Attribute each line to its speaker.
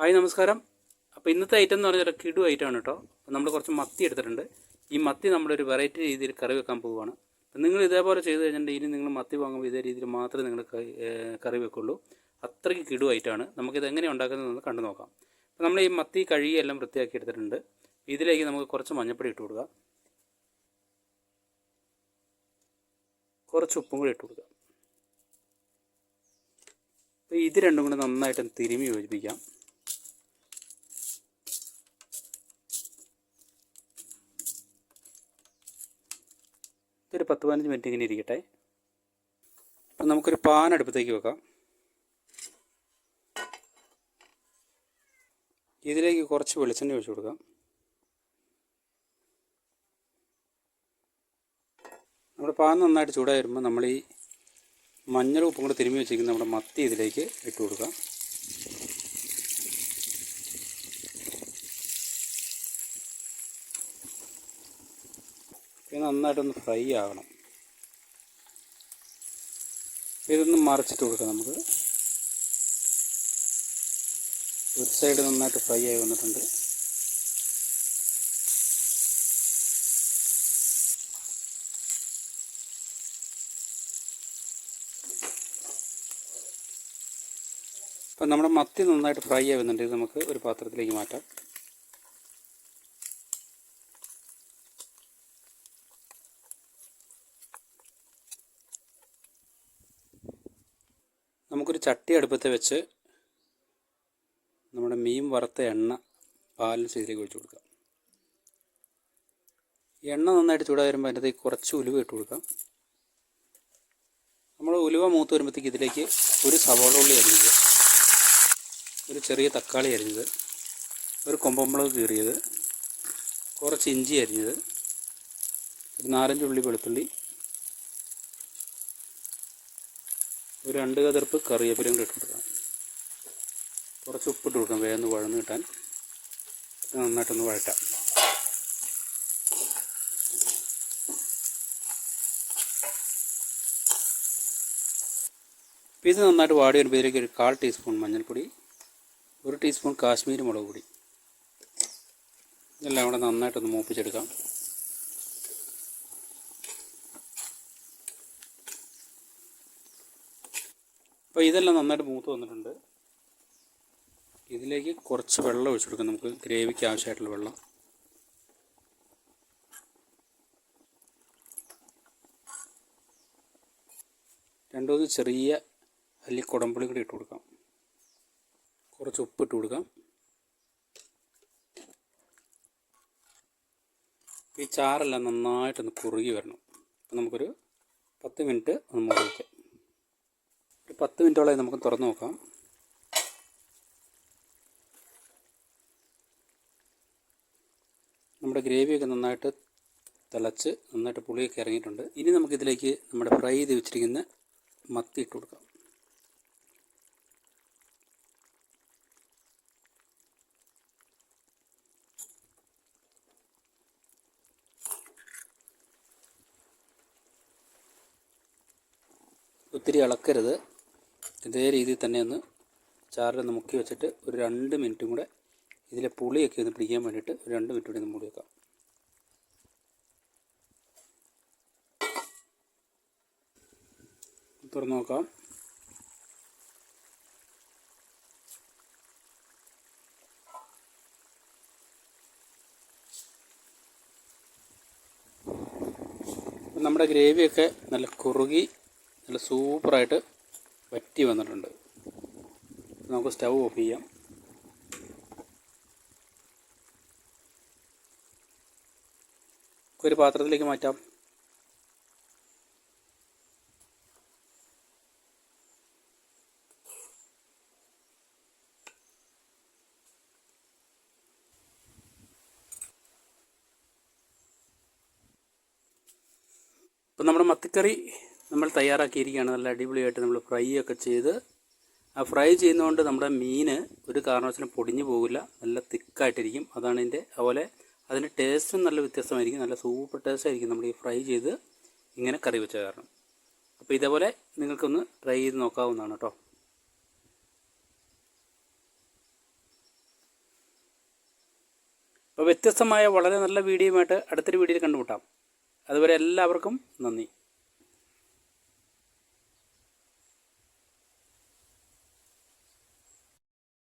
Speaker 1: Hi നമസ്കാരം. അപ്പോൾ ഇന്നത്തെ ഐറ്റം എന്ന് പറഞ്ഞാൽ കിടു ഐറ്റമാണ് കേട്ടോ. അപ്പോൾ നമ്മൾ കുറച്ച് മത്തി എടുത്തിട്ടുണ്ട്. ഈ മത്തി നമ്മളൊരു വെറൈറ്റി രീതിയിൽ കറി വെക്കാൻ പോവുകയാണ്. അപ്പം നിങ്ങൾ ഇതേപോലെ ചെയ്ത് കഴിഞ്ഞിട്ടുണ്ടെങ്കിൽ ഇനി നിങ്ങൾ മത്തി വാങ്ങുമ്പോൾ ഇതേ രീതിയിൽ മാത്രമേ നിങ്ങൾ കറി വെക്കുള്ളൂ. അത്രയ്ക്ക് കിടു ഐറ്റമാണ് നമുക്കിത് എങ്ങനെ ഉണ്ടാക്കുന്നതെന്ന് കണ്ടു നോക്കാം. അപ്പോൾ നമ്മൾ ഈ മത്തി കഴുകി എല്ലാം വൃത്തിയാക്കി എടുത്തിട്ടുണ്ട്. ഇതിലേക്ക് നമുക്ക് കുറച്ച് മഞ്ഞൾപ്പൊടി ഇട്ട് കൊടുക്കുക കുറച്ച് ഉപ്പും കൂടി ഇട്ട് കൊടുക്കുക അപ്പോൾ ഇത് രണ്ടും കൂടി നന്നായിട്ട് തിരുമി യോജിപ്പിക്കാം. ഇതൊരു പത്ത് പതിനഞ്ച് മിനിറ്റ് ഇങ്ങനെ ഇരിക്കട്ടെ. അപ്പം നമുക്കൊരു പാൻ അടുപ്പത്തേക്ക് വെക്കാം. ഇതിലേക്ക് കുറച്ച് വെളിച്ചെണ്ണ ഒഴിച്ചു കൊടുക്കാം. നമ്മുടെ പാൻ നന്നായിട്ട് ചൂടായി വരുമ്പോൾ നമ്മൾ ഈ മഞ്ഞൾ ഉപ്പും കൂടെ തിരുമ്മി വെച്ചിരിക്കുന്ന നമ്മുടെ മത്തി ഇതിലേക്ക് ഇട്ട് കൊടുക്കാം ഇത് നന്നായിട്ടൊന്ന് ഫ്രൈ ആകണം ഇതൊന്ന് മറിച്ചിട്ട് കൊടുക്കാം നമുക്ക്. ഒരു സൈഡ് നന്നായിട്ട് ഫ്രൈ ആയി വന്നിട്ടുണ്ട്. അപ്പം നമ്മുടെ മത്തി നന്നായിട്ട് ഫ്രൈ ആയി വന്നിട്ടുണ്ട്. ഇത് നമുക്ക് ഒരു പാത്രത്തിലേക്ക് മാറ്റാം. നമുക്കൊരു ചട്ടി അടുപ്പത്ത് വെച്ച് നമ്മുടെ മീൻ വറുത്ത എണ്ണ പാലിൽ ഇതിലേക്ക് ഒഴിച്ചു കൊടുക്കാം. എണ്ണ നന്നായിട്ട് ചൂടായി വരുമ്പോൾ അതിന്റെ കുറച്ച് ഉലുവ ഇട്ട് കൊടുക്കാം. നമ്മൾ ഉലുവ മൂത്ത് വരുമ്പോഴത്തേക്ക് ഇതിലേക്ക് ഒരു സവാള ഉള്ളി അരിഞ്ഞത് ഒരു ചെറിയ തക്കാളി അരിഞ്ഞത് ഒരു കൊമ്പമ്പളക് കീറിയത് കുറച്ച് ഇഞ്ചി അരിഞ്ഞത് ഒരു നാലഞ്ച് ഉള്ളി വെളുത്തുള്ളി ഒരു രണ്ട് കതിർപ്പ് കറിവേപ്പിലയും കൂടി കുറച്ച് ഉപ്പിട്ട് കൊടുക്കാം വേഗം വഴന്ന് കിട്ടാൻ. നന്നായിട്ടൊന്ന് വഴറ്റാം. ഇത് നന്നായിട്ട് വാടി വരുമ്പോൾ ഇതിലേക്ക് ഒരു കാൽ ടീസ്പൂൺ മഞ്ഞൾപ്പൊടി ഒരു ടീസ്പൂൺ കാശ്മീരി മുളക് പൊടി. ഇതെല്ലാം കൂടെ നന്നായിട്ടൊന്ന് മൂപ്പിച്ചെടുക്കാം. അപ്പോൾ ഇതെല്ലാം നന്നായിട്ട് മൂത്ത് വന്നിട്ടുണ്ട്. ഇതിലേക്ക് കുറച്ച് വെള്ളം ഒഴിച്ചു കൊടുക്കാം. നമുക്ക് ഗ്രേവിക്ക് ആവശ്യമായിട്ടുള്ള വെള്ളം. രണ്ടൂന്ന് ചെറിയ അല്ലി കുടമ്പുളി കൂടി ഇട്ട് കൊടുക്കാം. കുറച്ച് ഉപ്പ് ഇട്ട് കൊടുക്കാം. ഈ ചാറെല്ലാം നന്നായിട്ടൊന്ന് കുറുകി വരണം. അപ്പം നമുക്കൊരു പത്ത് മിനിറ്റ് ഒന്ന് ഒരു പത്ത് മിനിറ്റോളം നമുക്ക് തുറന്നു നോക്കാം. നമ്മുടെ ഗ്രേവിയൊക്കെ നന്നായിട്ട് തിളച്ച് നന്നായിട്ട് പുളിയൊക്കെ ഇറങ്ങിയിട്ടുണ്ട്. ഇനി നമുക്കിതിലേക്ക് നമ്മുടെ ഫ്രൈ ചെയ്ത് വെച്ചിരിക്കുന്ന മത്തി ഇട്ട് കൊടുക്കാം. ഒത്തിരി ഇളക്കരുത്. ഇതേ രീതിയിൽ തന്നെ ഒന്ന് ചാറിലൊന്ന് മുക്കി വെച്ചിട്ട് ഒരു രണ്ട് മിനിറ്റും കൂടെ ഇതിലെ പുളിയൊക്കെ ഒന്ന് പിടിക്കാൻ വേണ്ടിയിട്ട് ഒരു രണ്ട് മിനിറ്റ് കൂടി ഒന്ന് മൂടി വെക്കാം. തുറന്ന് നോക്കാം. നമ്മുടെ ഗ്രേവിയൊക്കെ നല്ല കുറുകി നല്ല സൂപ്പറായിട്ട് വറ്റി വന്നിട്ടുണ്ട്. നമുക്ക് സ്റ്റൗ ഓഫ് ചെയ്യാം. ഒരു പാത്രത്തിലേക്ക് മാറ്റാം. ഇപ്പം നമ്മുടെ മത്തിക്കറി നമ്മൾ തയ്യാറാക്കിയിരിക്കുകയാണ്. നല്ല അടിപൊളിയായിട്ട് നമ്മൾ ഫ്രൈ ഒക്കെ ചെയ്ത് ആ ഫ്രൈ ചെയ്യുന്നതുകൊണ്ട് നമ്മുടെ മീൻ ഒരു കാരണവശാലും പൊടിഞ്ഞു പോകില്ല. നല്ല തിക്കായിട്ടിരിക്കും. അതാണ് ഇതിന്റെ അതുപോലെ അതിന്റെ ടേസ്റ്റും നല്ല വ്യത്യസ്തമായിരിക്കും. നല്ല സൂപ്പർ ടേസ്റ്റ് ആയിരിക്കും നമ്മൾ ഈ ഫ്രൈ ചെയ്ത് ഇങ്ങനെ കറി വെച്ച കാരണം. അപ്പോൾ ഇതേപോലെ നിങ്ങൾക്കൊന്ന് ട്രൈ ചെയ്ത് നോക്കാവുന്നതാണ് കേട്ടോ. അപ്പോൾ വ്യത്യസ്തമായ വളരെ നല്ല വീഡിയോയുമായിട്ട് അടുത്തൊരു വീഡിയോയിൽ കണ്ടുമുട്ടാം. അതുവരെ എല്ലാവർക്കും നന്ദി.